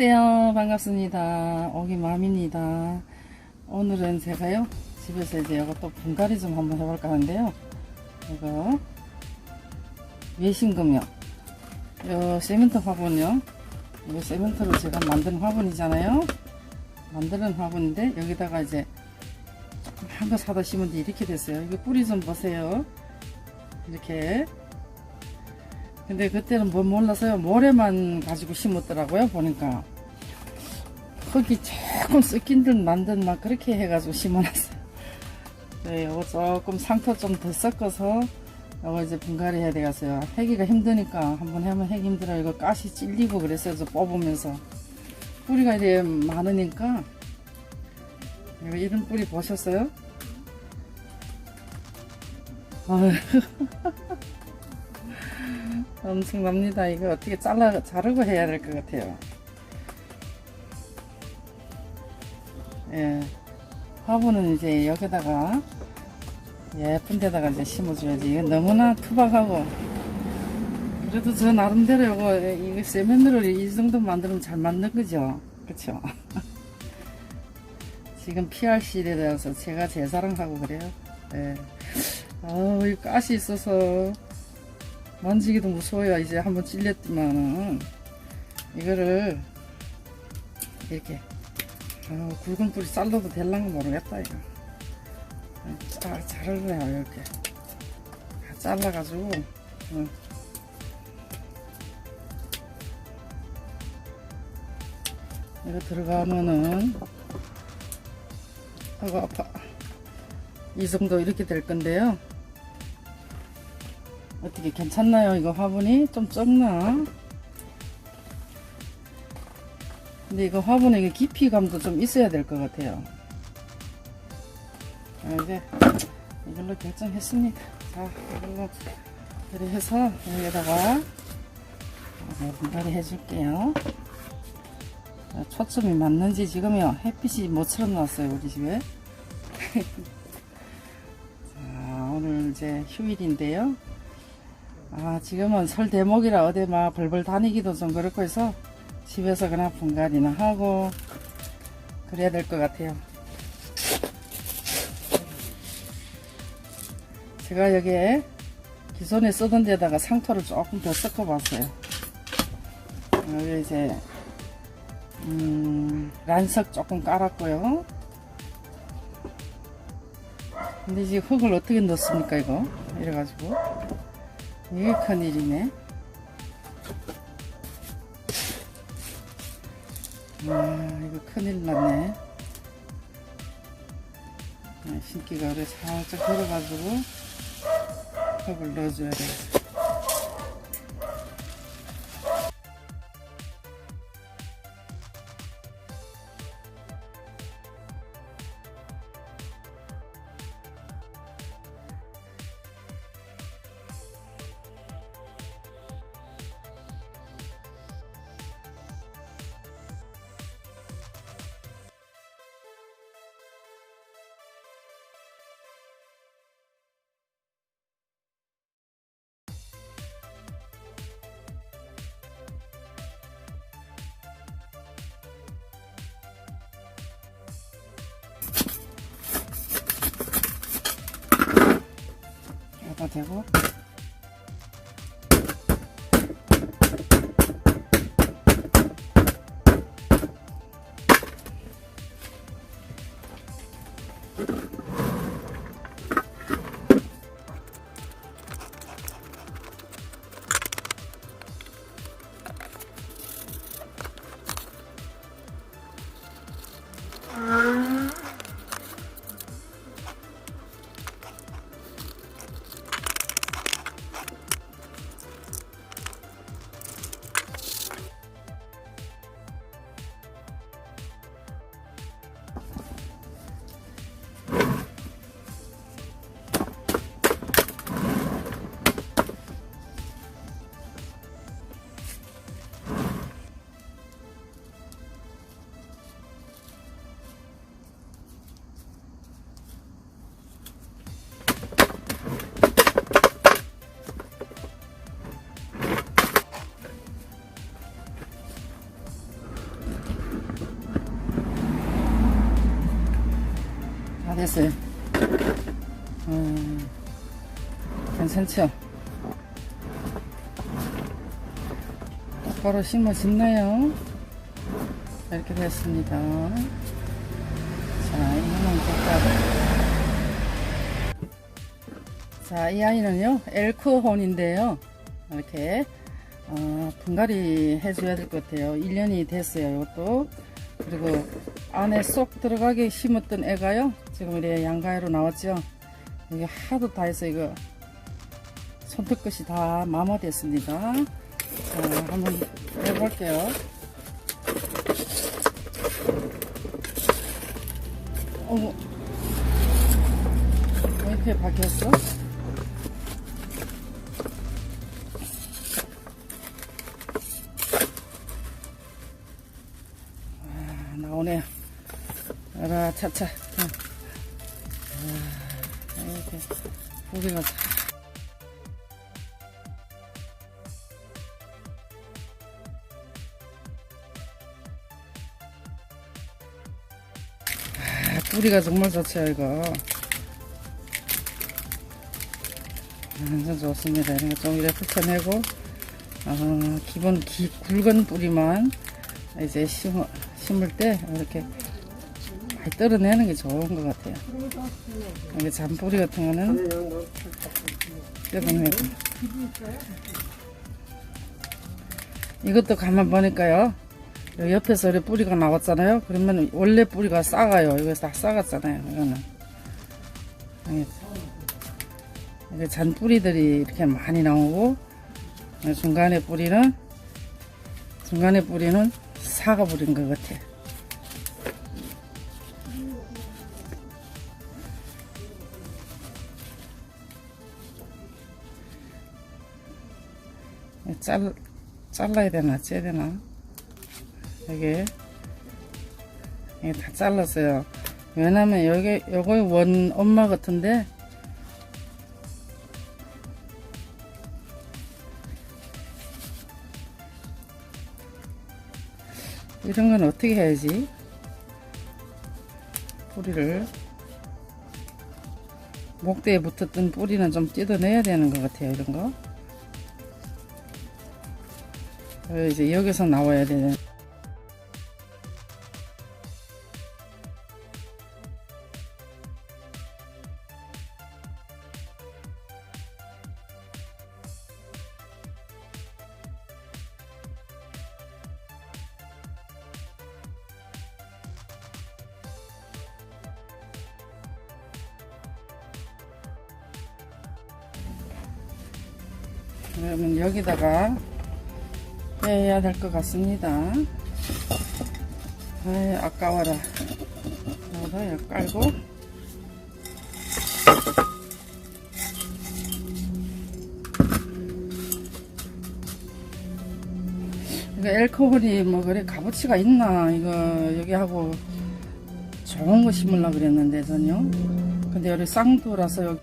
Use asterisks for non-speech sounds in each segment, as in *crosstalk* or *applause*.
안녕하세요. 반갑습니다. 오기맘입니다. 오늘은 제가요, 집에서 이제 이것도 분갈이 좀 한번 해볼까 하는데요. 이거, 외신금요. 요 세멘트 화분요. 이거 세멘트로 제가 만든 화분이잖아요. 만드는 화분인데, 여기다가 이제 조금 한 거 사다 심은데 이렇게 됐어요. 이거 뿌리 좀 보세요. 이렇게. 근데 그때는 뭐 몰라서요. 모래만 가지고 심었더라고요. 보니까. 흙이 조금 섞인 듯만듯막 그렇게 해가지고 심어놨어요. 네, 이거 조금 상토 좀 더 섞어서 이거 이제 분갈이 해야 되겠어요. 해기가 힘드니까 한번 하면 해기 힘들어요. 이거 가시 찔리고 그랬어요. 저 뽑으면서. 뿌리가 이제 많으니까. 이거 이런 뿌리 보셨어요? *laughs* 엄청납니다. 이거 어떻게 잘라, 자르고 해야 될 것 같아요. 예. 화분은 이제 여기다가 예쁜 데다가 이제 심어줘야지. 이거 너무나 투박하고. 그래도 저 나름대로 이거, 이거 세면으로 이 정도 만들면 잘 만든 거죠. 그쵸? *laughs* 지금 PRC에 대해서 제가 제 자랑하고 그래요. 예. 아우, 이 가시 있어서 만지기도 무서워요. 이제 한번 찔렸지만은 이거를 이렇게 아, 굵은 뿌리 잘라도 될랑가 모르겠다 이거. 아, 자르래요 이렇게 잘라가지고 어. 이거 들어가면은 아고 아파 이 정도 이렇게 될 건데요. 어떻게 괜찮나요? 이거 화분이 좀 적나? 근데 이거 화분에 깊이감도 좀 있어야 될 것 같아요. 아, 이제 이걸로 결정했습니다. 자, 이걸로 그래 해서 여기다가 분갈이 해줄게요. 자, 초점이 맞는지 지금요 햇빛이 모처럼 나왔어요 우리 집에. *laughs* 자, 오늘 이제 휴일인데요. 아, 지금은 설 대목이라 어디 막 벌벌 다니기도 좀 그렇고 해서 집에서 그냥 분갈이나 하고 그래야 될 것 같아요. 제가 여기에 기존에 쓰던 데다가 상토를 조금 더 섞어 봤어요. 여기 이제 음, 란석 조금 깔았고요. 근데 이제 흙을 어떻게 넣습니까 이거? 이래가지고 이게 큰일이네. 아, 이거 큰일 났네. 아, 신기가 그래 살짝 걸어가지고 컵을 넣어줘야 돼. 대고 됐어요. 음, 괜찮죠? 바로 심어졌나요? 이렇게 됐습니다. 자, 이거는 볼까요? 자, 이 아이는요, 엘크혼인데요. 이렇게, 어, 분갈이 해줘야 될 것 같아요. 1년이 됐어요, 이것도. 그리고 안에 쏙 들어가게 심었던 애가요, 지금 이래 양가위로 나왔죠. 이게 하도 다 해서 이거 손톱 끝이 다 마모됐습니다. 자, 한번 해볼게요. 어머, 왜 이렇게 바뀌었어? 아, 나오네요. 알아, 차차. 다 아, 뿌리가 정말 좋죠, 이거. 완전 좋습니다. 이런 거좀 이렇게 훑어내고, 어, 기본 기, 굵은 뿌리만 이제 심어, 심을 때 이렇게 많이 떨어내는 게 좋은 것 같아요. 이게 잔뿌리 같은 거는 뜯어내고. 이것도 가만 보니까요. 옆에서 이렇게 뿌리가 나왔잖아요. 그러면 원래 뿌리가 싹아요. 이거 다 싹았잖아요. 이거는. 이게 잔뿌리들이 이렇게 많이 나오고 중간에 뿌리는 중간에 뿌리는 사과 뿌린 것 같아. 잘 잘라야 되나 째야 되나 여기 이게 다 잘랐어요. 왜냐면 여기 요거 원 엄마 같은데 이런 건 어떻게 해야지? 뿌리를 목대에 붙었던 뿌리는 좀 뜯어내야 되는 것 같아요. 이런 거. 이제 여기서 나와야 되는. 그러면 여기다가 빼야 될 것 같습니다. 아이, 아까워라. 여기다 여기 깔고. 이거 엘코홀이 뭐 그래 값어치가 있나 이거 여기 하고 좋은 거 심으려고 그랬는데 전요 근데 여기 쌍두라서 여기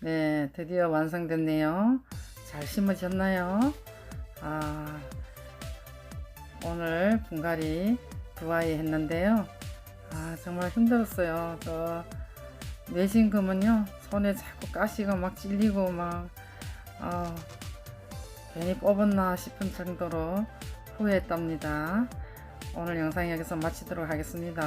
네, 드디어 완성됐네요. 잘 심어졌나요? 아, 오늘 분갈이 두 아이 했는데요. 아, 정말 힘들었어요. 저 내신금은요, 손에 자꾸 가시가 막 찔리고 막, 아, 괜히 뽑았나 싶은 정도로 후회했답니다. 오늘 영상 여기서 마치도록 하겠습니다.